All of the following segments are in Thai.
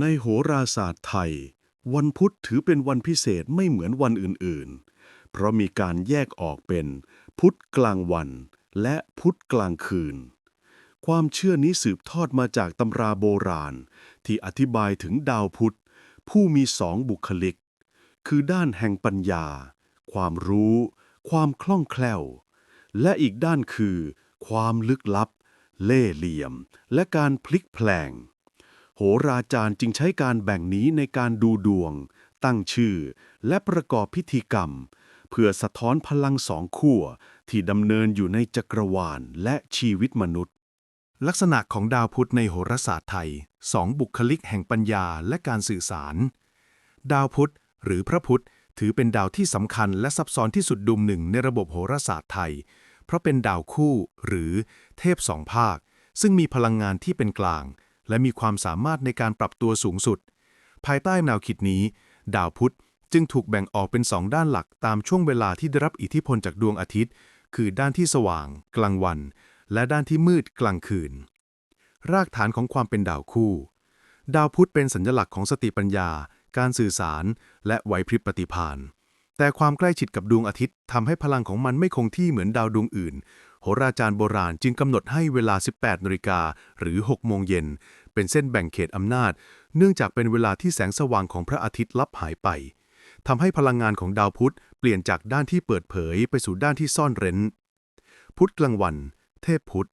ในโหราศาสตร์ไทย วันพุธถือเป็นวันพิเศษไม่เหมือนวันอื่นๆ เพราะมีการแยกออกเป็น พุธกลางวันและพุธกลางคืน ความเชื่อนี้สืบทอดมาจากตำราโบราณ ที่อธิบายถึงดาวพุธ ผู้มีสองบุคลิก คือด้านแห่งปัญญา ความรู้ ความคล่องแคล่ว และอีกด้านคือ ความลึกลับ เล่ห์เหลี่ยม และการพลิกแพลง โหราจารย์จึงใช้การแบ่งนี้ในการดูดวง ตั้งชื่อ และประกอบพิธีกรรม เพื่อสะท้อนพลังสองขั้วที่ดำเนินอยู่ในจักรวาลและชีวิตมนุษย์ ลักษณะของดาวพุธในโหราศาสตร์ไทยสองบุคลิกแห่งปัญญาและการสื่อสาร ดาวพุธหรือพระพุธถือเป็นดาวที่สำคัญและซับซ้อนที่สุดดุมหนึ่งในระบบโหราศาสตร์ไทย เพราะเป็นดาวคู่หรือเทพสองภาค ซึ่งมีพลังงานที่เป็นกลาง และมีความสามารถในการปรับตัวสูงสุด ภายใต้แนวคิดนี้ ดาวพุธจึงถูกแบ่งออกเป็นสองด้านหลักตามช่วงเวลาที่ได้รับอิทธิพลจากดวงอาทิตย์ คือด้านที่สว่าง กลางวัน และด้านที่มืดกลางคืน รากฐานของความเป็นดาวคู่ ดาวพุธเป็นสัญลักษณ์ของสติปัญญา การสื่อสาร และไหวพริบปฏิภาณแต่ความใกล้ชิดกับดวงอาทิตย์ทำให้พลังของมันไม่คงที่เหมือนดาวดวงอื่น โหราจารย์โบราณจึงกำหนดให้เวลา 18นาฬิกาหรือ 6 โมงเย็น เป็นเส้นแบ่งเขตอำนาจ เนื่องจากเป็นเวลาที่แสงสว่างของพระอาทิตย์ลับหายไปทำให้พลังงานของดาวพุธเปลี่ยนจากด้านที่เปิดเผยไปสู่ด้านที่ซ่อนเร้น พุธกลางวัน เทพพุธ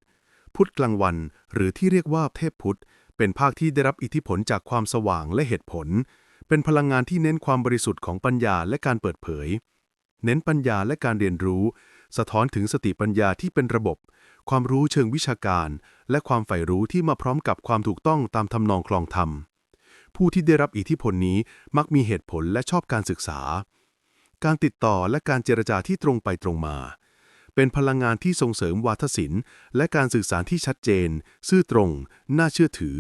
พุธกลางวัน หรือที่เรียกว่าเทพพุธ เป็นภาคที่ได้รับอิทธิพลจากความสว่างและเหตุผล เป็นพลังงานที่เน้นความบริสุทธิ์ของปัญญาและการเปิดเผย เน้นปัญญาและการเรียนรู้ สะท้อนถึงสติปัญญาที่เป็นระบบ ความรู้เชิงวิชาการ และความใฝ่รู้ที่มาพร้อมกับความถูกต้องตามทำนองคลองธรรม ผู้ที่ได้รับอิทธิพลนี้มักมีเหตุผลและชอบการศึกษา การติดต่อและการเจรจาที่ตรงไปตรงมา เป็นพลังงานที่ส่งเสริมวาทศิลป์ และการสื่อสารที่ชัดเจน ซื่อตรง น่าเชื่อถือ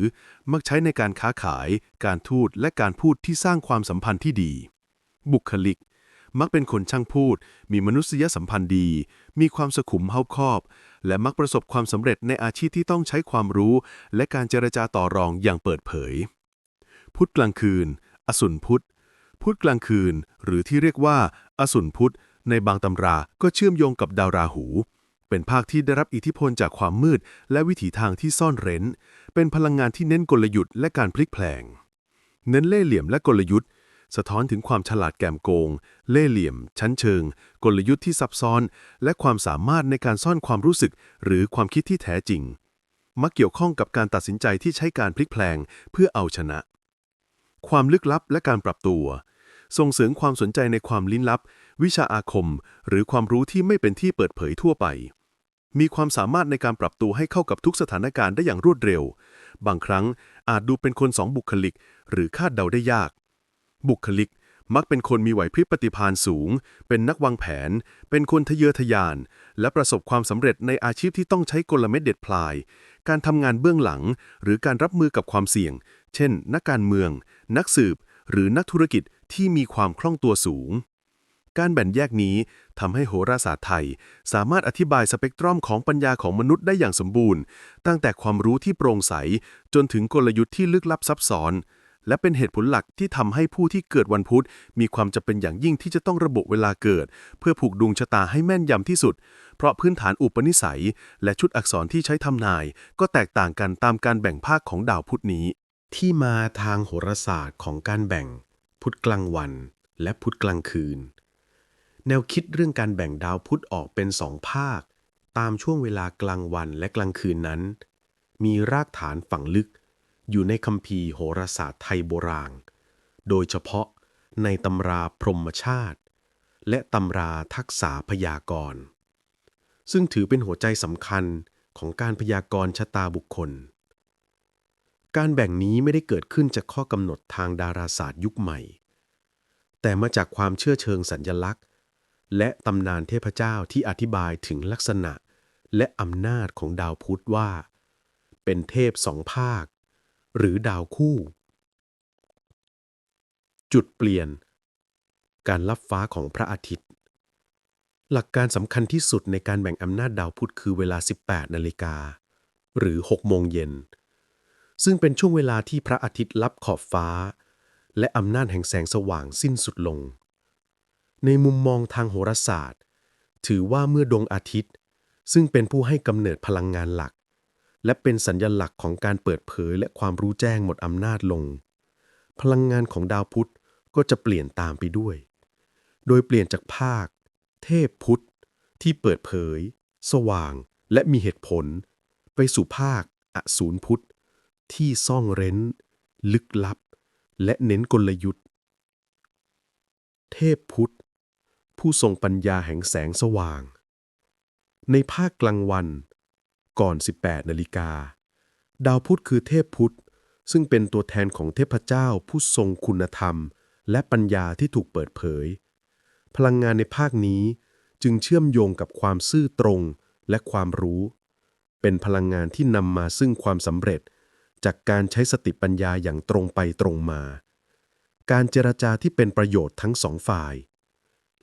มักใช้ในการค้าขาย การทูตและการพูดที่สร้างความสัมพันธ์ที่ดี บุคลิก มักเป็นคนช่างพูด มีมนุษยสัมพันธ์ดี มีความสุขุมเฮาคอบ และมักประสบความสำเร็จในอาชีพที่ต้องใช้ความรู้ และการเจรจาต่อรองอย่างเปิดเผย พุธกลางคืน อสุนพุธ พุธกลางคืน หรือที่เรียกว่า อสุนพุธ ในบางตำราก็เชื่อมโยงกับดาวราหู เป็นภาคที่ได้รับอิทธิพลจากความมืด และวิถีทางที่ซ่อนเร้น เป็นพลังงานที่เน้นกลยุทธ์และการพลิกแพลง เน้นเล่ห์เหลี่ยมและกลยุทธ์ สะท้อนถึงความฉลาดแกมโกง เล่เหลี่ยม ชั้นเชิง กลยุทธ์ที่ซับซ้อน และความสามารถในการซ่อนความรู้สึก หรือความคิดที่แท้จริง มักเกี่ยวข้องกับการตัดสินใจที่ใช้การพลิกแพลงเพื่อเอาชนะ ความลึกลับและการปรับตัว ส่งเสริมความสนใจในความลิ้นลับ วิชาอาคม หรือความรู้ที่ไม่เป็นที่เปิดเผยทั่วไป มีความสามารถในการปรับตัวให้เข้ากับทุกสถานการณ์ได้อย่างรวดเร็ว บางครั้งอาจดูเป็นคนสองบุคลิก หรือคาดเดาได้ยาก บุคลิก มักเป็นคนมีไหวพริบปฏิภาณสูง เป็นนักวางแผน เป็นคนทะเยอทะยาน และประสบความสำเร็จในอาชีพที่ต้องใช้กลเม็ดเด็ดพลาย การทำงานเบื้องหลัง หรือการรับมือกับความเสี่ยง เช่น นักการเมือง นักสืบ หรือนักธุรกิจที่มีความคล่องตัวสูง การแบ่งแยกนี้ทำให้โหราศาสตร์ไทย สามารถอธิบายสเปกตรัมของปัญญาของมนุษย์ได้อย่างสมบูรณ์ ตั้งแต่ความรู้ที่โปร่งใส จนถึงกลยุทธ์ที่ลึกลับซับซ้อน และเป็นเหตุผลหลักที่ทำให้ผู้ที่เกิดวันพุธ มีความจำเป็นอย่างยิ่งที่จะต้องระบุเวลาเกิด เพื่อผูกดวงชะตาให้แม่นยำที่สุด เพราะพื้นฐานอุปนิสัย และชุดอักษรที่ใช้ทำนาย ก็แตกต่างกันตามการแบ่งภาคของดาวพุธนี้ ที่มาทางโหราศาสตร์ของการแบ่ง พุธกลางวัน และพุธกลางคืน แนวคิดเรื่องการแบ่งดาวพุธออกเป็นสองภาค ตามช่วงเวลากลางวันและกลางคืนนั้น มีรากฐานฝังลึก อยู่ในคัมภีร์โหราศาสตร์ไทยโบราณ โดยเฉพาะในตำราพรหมชาติ และตำราทักษะพยากรณ์ ซึ่งถือเป็นหัวใจสำคัญของการพยากรณ์ชะตาบุคคล การแบ่งนี้ไม่ได้เกิดขึ้นจากข้อกำหนดทางดาราศาสตร์ยุคใหม่ แต่มาจากความเชื่อเชิงสัญญลักษณ์ และตำนานเทพเจ้าที่อธิบายถึงลักษณะและอำนาจของดาวพุธว่า เป็นเทพสองภาค หรือดาวคู่ จุดเปลี่ยน การลับฟ้าของพระอาทิตย์ หลักการสำคัญที่สุดในการแบ่งอำนาจดาวพุธคือเวลา 18 นาฬิกา หรือ 6 โมงเย็น ซึ่งเป็นช่วงเวลาที่พระอาทิตย์ลับขอบฟ้า และอำนาจแห่งแสงสว่างสิ้นสุดลง ในมุมมองทางโหราศาสตร์ ถือว่าเมื่อดวงอาทิตย์ ซึ่งเป็นผู้ให้กำเนิดพลังงานหลัก และเป็นสัญญลักษณ์ของการเปิดเผยและความรู้แจ้งหมดอำนาจลง พลังงานของดาวพุธก็จะเปลี่ยนตามไปด้วย โดยเปลี่ยนจากภาค เทพพุทธที่เปิดเผย สว่าง และมีเหตุผล ไปสู่ภาคอสูรพุทธที่ซ่องเร้น ลึกลับ และเน้นกลยุทธ์ เทพพุทธผู้ทรงปัญญาแห่งแสงสว่าง ในภาคกลางวัน ก่อน 18 นาฬิกา ดาวพุธคือเทพพุทธซึ่งเป็นตัวแทนของเทพเจ้าผู้ทรงคุณธรรม และปัญญาที่ถูกเปิดเผย พลังงานในภาคนี้จึงเชื่อมโยงกับความซื่อตรงและความรู้ เป็นพลังงานที่นำมาซึ่งความสำเร็จ จากการใช้สติปัญญาอย่างตรงไปตรงมา การเจรจาที่เป็นประโยชน์ทั้งสองฝ่าย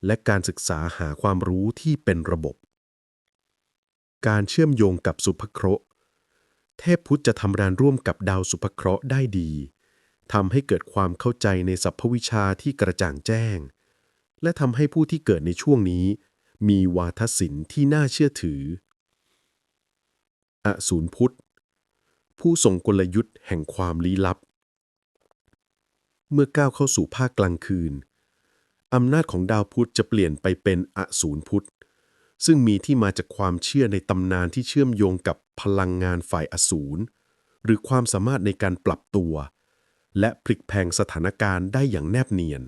และการศึกษาหาความรู้ที่เป็นระบบ การเชื่อมโยงกับสุภเคราะห์ เทพพุทธจะทำงานร่วมกับดาวสุภเคราะห์ได้ดีทำให้เกิดความเข้าใจในสรรพวิชาที่กระจ่างแจ้ง และทำให้ผู้ที่เกิดในช่วงนี้ มีวาทศิลป์ที่น่าเชื่อถือ อสูรพุทธ ผู้ทรงกลยุทธ์แห่งความลี้ลับ เมื่อก้าวเข้าสู่ภาคกลางคืนอำนาจของดาวพุธจะเปลี่ยนไปเป็นอสูรพุทธ ซึ่งมีที่มาจากความเชื่อในตำนานที่เชื่อมโยงกับพลังงานฝ่ายอสูร หรือความสามารถในการปรับตัว และพลิกแพงสถานการณ์ได้อย่างแนบเนียน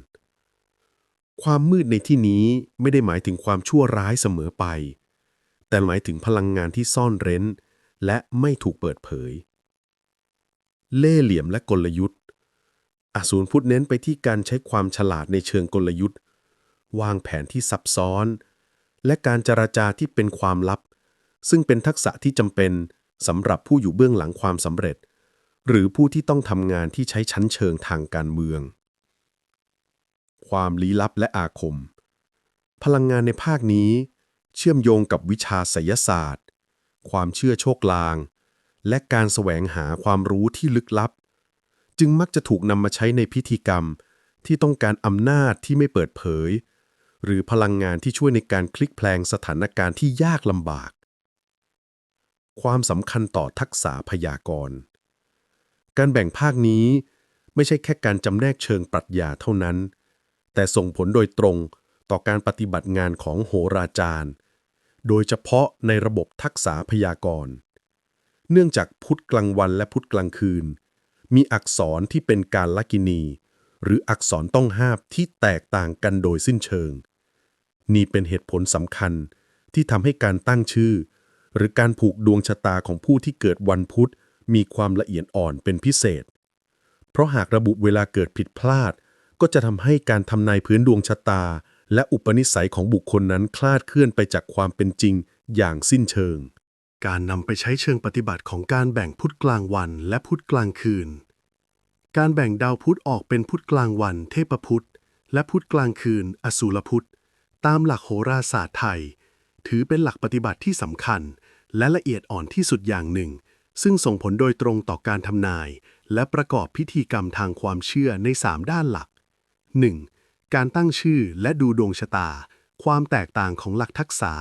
ความมืดในที่นี้ไม่ได้หมายถึงความชั่วร้ายเสมอไป แต่หมายถึงพลังงานที่ซ่อนเร้น และไม่ถูกเปิดเผย เล่ห์เหลี่ยมและกลยุทธ์ อสูรพุทธเน้นไปที่การใช้ความฉลาดในเชิงกลยุทธ์ วางแผนที่ซับซ้อน และการจราจาที่เป็นความลับ ซึ่งเป็นทักษะที่จำเป็นสำหรับผู้อยู่เบื้องหลังความสำเร็จ หรือผู้ที่ต้องทำงานที่ใช้ชั้นเชิงทางการเมือง ความลี้ลับและอาคม พลังงานในภาคนี้ เชื่อมโยงกับวิชาไสยศาสตร์ ความเชื่อโชคลาง และการแสวงหาความรู้ที่ลึกลับ จึงมักจะถูกนำมาใช้ในพิธีกรรมที่ต้องการอำนาจที่ไม่เปิดเผย หรือพลังงานที่ช่วยในการคลิกแพลงสถานการณ์ที่ยากลำบาก ความสำคัญต่อทักษะพยากรณ์ การแบ่งภาคนี้ไม่ใช่แค่การจำแนกเชิงปรัชญาเท่านั้น แต่ส่งผลโดยตรงต่อการปฏิบัติงานของโหราจารย์ โดยเฉพาะในระบบทักษะพยากรณ์ เนื่องจากพุธกลางวันและพุธกลางคืน มีอักษรที่เป็นการละกินี หรืออักษรต้องห้ามที่แตกต่างกันโดยสิ้นเชิง นี่เป็นเหตุผลสำคัญที่ทำให้การตั้งชื่อ หรือการผูกดวงชะตาของผู้ที่เกิดวันพุธ มีความละเอียดอ่อนเป็นพิเศษ เพราะหากระบุเวลาเกิดผิดพลาด ก็จะทำให้การทำนายพื้นดวงชะตา และอุปนิสัยของบุคคลนั้นคลาดเคลื่อนไปจากความเป็นจริงอย่างสิ้นเชิง การนำไปใช้เชิงปฏิบัติของการแบ่งพุธกลางวันและพุธกลางคืน การแบ่งดาวพุธออกเป็นพุธกลางวัน เทพพุธและพุธกลางคืน อสูรพุธ ตามหลักโหราศาสตร์ไทย ถือเป็นหลักปฏิบัติที่สำคัญ และละเอียดอ่อนที่สุดอย่างหนึ่ง ซึ่งส่งผลโดยตรงต่อการทำนาย และประกอบพิธีกรรมทางความเชื่อใน 3 ด้านหลัก 1. การตั้งชื่อและดูดวงชะตา ความแตกต่างของหลักทักษะ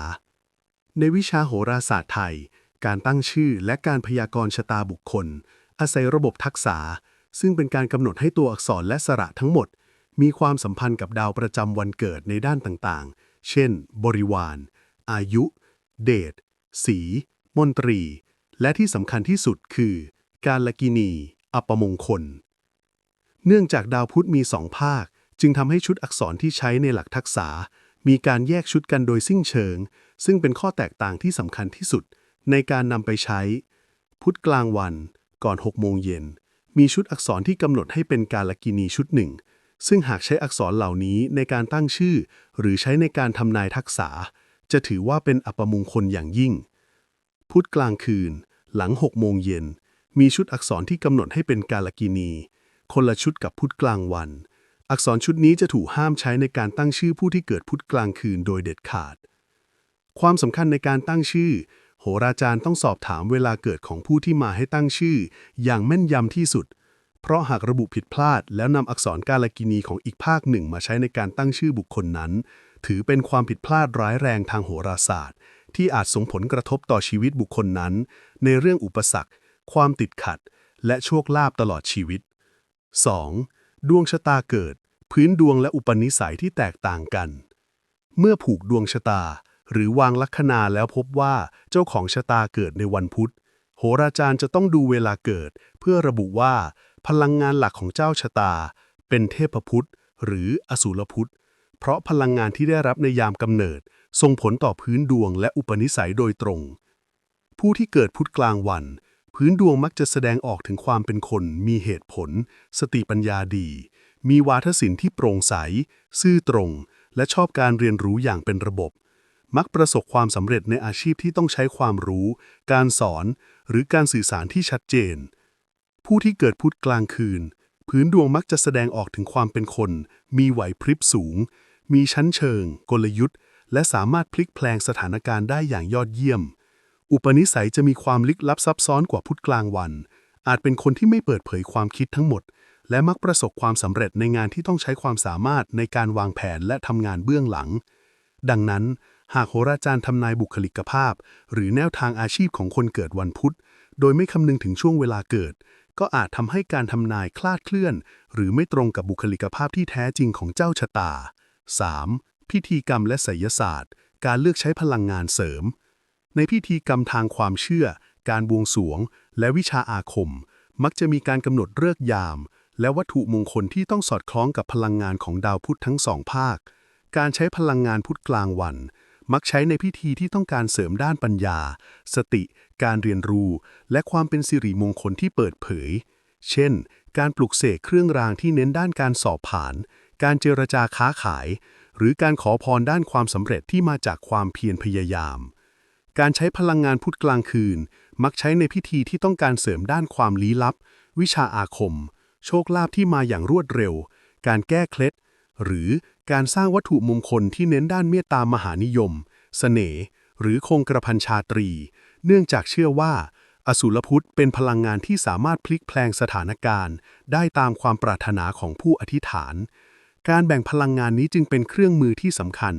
ในวิชาโหราศาสตร์ไทย การตั้งชื่อและการพยากรณ์ชะตาบุคคล อาศัยระบบทักษะซึ่งเป็นการกำหนดให้ตัวอักษรและสระทั้งหมด มีความสัมพันธ์กับดาวประจำวันเกิดในด้านต่างๆ เช่น บริวาร อายุ เดช สี มนตรี และที่สำคัญที่สุดคือ การละกินี อัปมงคล เนื่องจากดาวพุธมีสองภาค จึงทำให้ชุดอักษรที่ใช้ในหลักทักษะมีการแยกชุดกันโดยสิ้นเชิง ซึ่งเป็นข้อแตกต่างที่สำคัญที่สุด ในการนำไปใช้ พุธกลางวัน ก่อน6โมงเย็น มีชุดอักษรที่กำหนดให้เป็นการละกินีชุดหนึ่ง ซึ่งหากใช้อักษรเหล่านี้ในการตั้งชื่อ หรือใช้ในการทำนายทักษะจะถือว่าเป็นอัปมงคลอย่างยิ่ง พุธกลางคืน หลัง6โมงเย็น มีชุดอักษรที่กำหนดให้เป็นกาลกินี คนละชุดกับพุธกลางวัน อักษรชุดนี้จะถูกห้ามใช้ในการตั้งชื่อผู้ที่เกิดพุธกลางคืนโดยเด็ดขาด ความสำคัญในการตั้งชื่อโโหราจารย์ต้องสอบถามเวลาเกิดของผู้ที่มาให้ตั้งชื่อ อย่างแม่นยำที่สุดเพราะหากระบุผิดพลาด แล้วนำอักษรกาลกินีของอีกภาคหนึ่งมาใช้ในการตั้งชื่อบุคคลนั้น ถือเป็นความผิดพลาดร้ายแรงทางโหราศาสตร์ ที่อาจส่งผลกระทบต่อชีวิตบุคคลนั้น ในเรื่องอุปสรรค ความติดขัด และโชคลาภตลอดชีวิต 2. ดวงชะตาเกิด พื้นดวงและอุปนิสัยที่แตกต่างกัน เมื่อผูกดวงชะตา หรือวางลัคนาแล้วพบว่าเจ้าของชะตาเกิดในวันพุธ โหราจารย์จะต้องดูเวลาเกิด เพื่อระบุว่า พลังงานหลักของเจ้าชะตา เป็นเทพพุทธ หรืออสูรพุทธ เพราะพลังงานที่ได้รับในยามกำเนิด ส่งผลต่อพื้นดวงและอุปนิสัยโดยตรง ผู้ที่เกิดพุธกลางวัน พื้นดวงมักจะแสดงออกถึงความเป็นคน มีเหตุผล สติปัญญาดี มีวาทศิลป์ที่โปร่งใส ซื่อตรง และชอบการเรียนรู้อย่างเป็นระบบ มักประสบความสำเร็จในอาชีพที่ต้องใช้ความรู้ การสอน หรือการสื่อสารที่ชัดเจน ผู้ที่เกิดพุธกลางคืน พื้นดวงมักจะแสดงออกถึงความเป็นคน มีไหวพริบสูง มีชั้นเชิง กลยุทธ์ และสามารถพลิกแพลงสถานการณ์ได้อย่างยอดเยี่ยม อุปนิสัยจะมีความลึกลับซับซ้อนกว่าพุธกลางวัน อาจเป็นคนที่ไม่เปิดเผยความคิดทั้งหมด และมักประสบความสำเร็จในงานที่ต้องใช้ความสามารถในการวางแผนและทำงานเบื้องหลัง ดังนั้นหากโหราจารย์ทำนายบุคลิกภาพ หรือแนวทางอาชีพของคนเกิดวันพุธ โดยไม่คำนึงถึงช่วงเวลาเกิด ก็อาจทำให้การทำนายคลาดเคลื่อน หรือไม่ตรงกับบุคลิกภาพที่แท้จริงของเจ้าชะตา 3. พิธีกรรมและไสยศาสตร์ การเลือกใช้พลังงานเสริม ในพิธีกรรมทางความเชื่อ การบวงสรวง และวิชาอาคม มักจะมีการกำหนดเลิกยาม และวัตถุมงคลที่ต้องสอดคล้องกับพลังงานของดาวพุธทั้งสองภาค การใช้พลังงานพุธกลางวัน มักใช้ในพิธีที่ต้องการเสริมด้านปัญญา สติ การเรียนรู้ และความเป็นสิริมงคลที่เปิดเผย เช่น การปลุกเสกเครื่องรางที่เน้นด้านการสอบผ่าน การเจรจาค้าขาย หรือการขอพรด้านความสำเร็จที่มาจากความเพียรพยายาม การใช้พลังงานพุธกลางคืน มักใช้ในพิธีที่ต้องการเสริมด้านความลี้ลับ วิชาอาคม โชคลาภที่มาอย่างรวดเร็ว การแก้เคล็ดหรือ การสร้างวัตถุมงคลที่เน้นด้านเมตตามหานิยมเสน่ห์หรือคงกระพันชาตรี เนื่องจากเชื่อว่า อสูรพุทธเป็นพลังงานที่สามารถพลิกแพลงสถานการณ์ ได้ตามความปรารถนาของผู้อธิษฐาน การแบ่งพลังงานนี้จึงเป็นเครื่องมือที่สำคัญ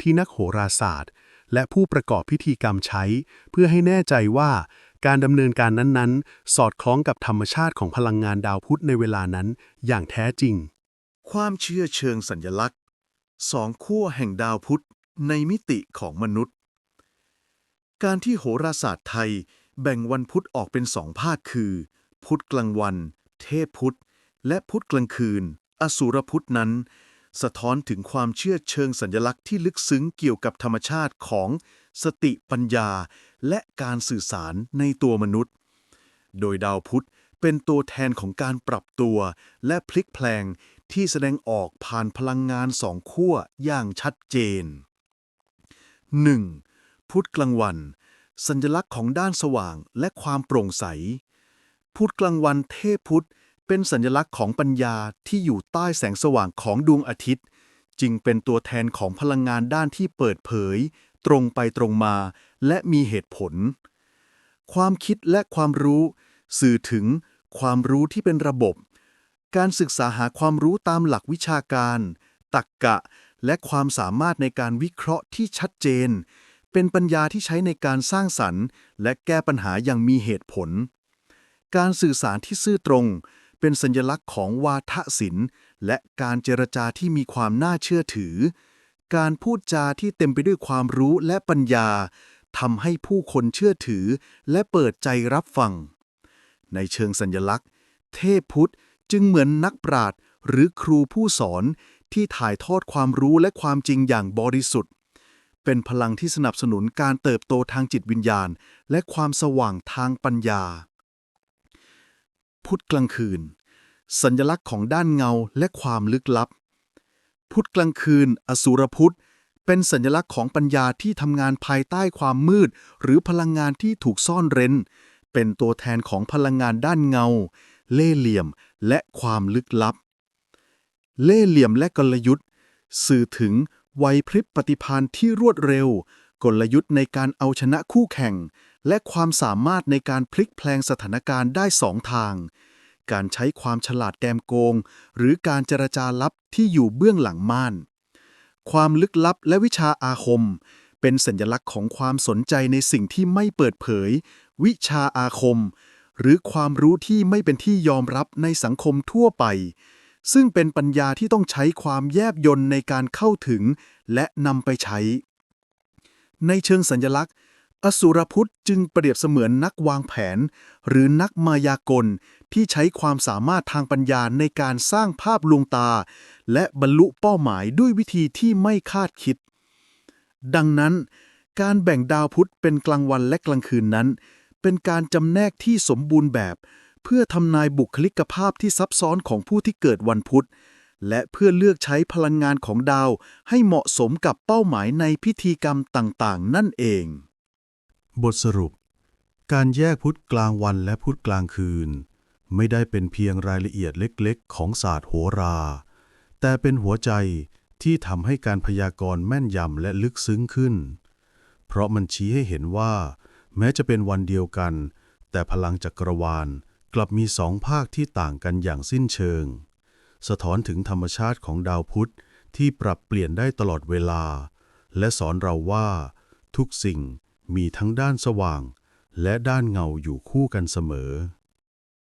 ที่นักโหราศาสตร์ และผู้ประกอบพิธีกรรมใช้ เพื่อให้แน่ใจว่าการดำเนินการนั้นๆ สอดคล้องกับธรรมชาติของพลังงานดาวพุธในเวลานั้นอย่างแท้จริง ความเชื่อเชิงสัญลักษณ์ สองขั้วแห่งดาวพุธในมิติของมนุษย์ การที่โหราศาสตร์ไทยแบ่งวันพุธออกเป็นสองภาคคือ พุธกลางวัน เทพพุธ และพุธกลางคืน อสูรพุธนั้น สะท้อนถึงความเชื่อเชิงสัญลักษณ์ที่ลึกซึ้งเกี่ยวกับธรรมชาติของสติปัญญา และการสื่อสารในตัวมนุษย์ โดยดาวพุธเป็นตัวแทนของการปรับตัวและพลิกแพลง ที่แสดงออกผ่านพลังงานสองขั้วอย่างชัดเจน 1. พุธกลางวัน สัญลักษณ์ของด้านสว่างและความโปร่งใส พุธกลางวันเทพพุธเป็นสัญลักษณ์ของปัญญาที่อยู่ใต้แสงสว่างของดวงอาทิตย์ จึงเป็นตัวแทนของพลังงานด้านที่เปิดเผย ตรงไปตรงมา และมีเหตุผล ความคิดและความรู้ สื่อถึงความรู้ที่เป็นระบบ การศึกษาหาความรู้ตามหลักวิชาการตรรกกะ และความสามารถในการวิเคราะห์ที่ชัดเจน เป็นปัญญาที่ใช้ในการสร้างสรรค์ และแก้ปัญหาอย่างมีเหตุผล การสื่อสารที่ซื่อตรง เป็นสัญลักษณ์ของวาทศิลป์ และการเจรจาที่มีความน่าเชื่อถือ การพูดจาที่เต็มไปด้วยความรู้และปัญญาทำให้ผู้คนเชื่อถือ และเปิดใจรับฟัง ในเชิงสัญลักษณ์ เทพพุทธ จึงเหมือนนักปราชญ์หรือครูผู้สอนที่ถ่ายทอดความรู้และความจริงอย่างบริสุทธิ์ เป็นพลังที่สนับสนุนการเติบโตทางจิตวิญญาณ และความสว่างทางปัญญา พุธกลางคืน สัญลักษณ์ของด้านเงาและความลึกลับ พุธกลางคืน อสูรพุธเป็นสัญลักษณ์ของปัญญาที่ทำงานภายใต้ความมืด หรือพลังงานที่ถูกซ่อนเร้น เป็นตัวแทนของพลังงานด้านเงา เล่ห์เหลี่ยม และความลึกลับ เล่เหลี่ยมและกลยุทธ์ สื่อถึงไวพริบปฏิภาณที่รวดเร็ว กลยุทธ์ในการเอาชนะคู่แข่ง และความสามารถในการพลิกแพลงสถานการณ์ได้สองทาง การใช้ความฉลาดแกมโกง หรือการเจรจาลับที่อยู่เบื้องหลังม่าน ความลึกลับและวิชาอาคม เป็นสัญลักษณ์ของความสนใจในสิ่งที่ไม่เปิดเผย วิชาอาคม หรือความรู้ที่ไม่เป็นที่ยอมรับในสังคมทั่วไป ซึ่งเป็นปัญญาที่ต้องใช้ความแยบยลในการเข้าถึงและนำไปใช้ ในเชิงสัญลักษณ์ อสุรพุทธจึงเปรียบเสมือนนักวางแผน หรือนักมายากลที่ใช้ความสามารถทางปัญญาในการสร้างภาพลวงตา และบรรลุเป้าหมายด้วยวิธีที่ไม่คาดคิด ดังนั้น การแบ่งดาวพุธเป็นกลางวันและกลางคืนนั้น เป็นการจำแนกที่สมบูรณ์แบบ เพื่อทำนายบุคลิกภาพที่ซับซ้อนของผู้ที่เกิดวันพุธ และเพื่อเลือกใช้พลังงานของดาวให้เหมาะสมกับเป้าหมายในพิธีกรรมต่างๆ นั่นเอง บทสรุป การแยกพุธกลางวันและพุธกลางคืน ไม่ได้เป็นเพียงรายละเอียดเล็กๆ ของศาสตร์โหรา แต่เป็นหัวใจที่ทำให้การพยากรณ์แม่นยำและลึกซึ้งขึ้น เพราะมันชี้ให้เห็นว่า แม้จะเป็นวันเดียวกัน แต่พลังจักรวาลกลับมีสองภาคที่ต่างกันอย่างสิ้นเชิง สะท้อนถึงธรรมชาติของดาวพุธที่ปรับเปลี่ยนได้ตลอดเวลา และสอนเราว่า ทุกสิ่งมีทั้งด้านสว่าง และด้านเงาอยู่คู่กันเสมอ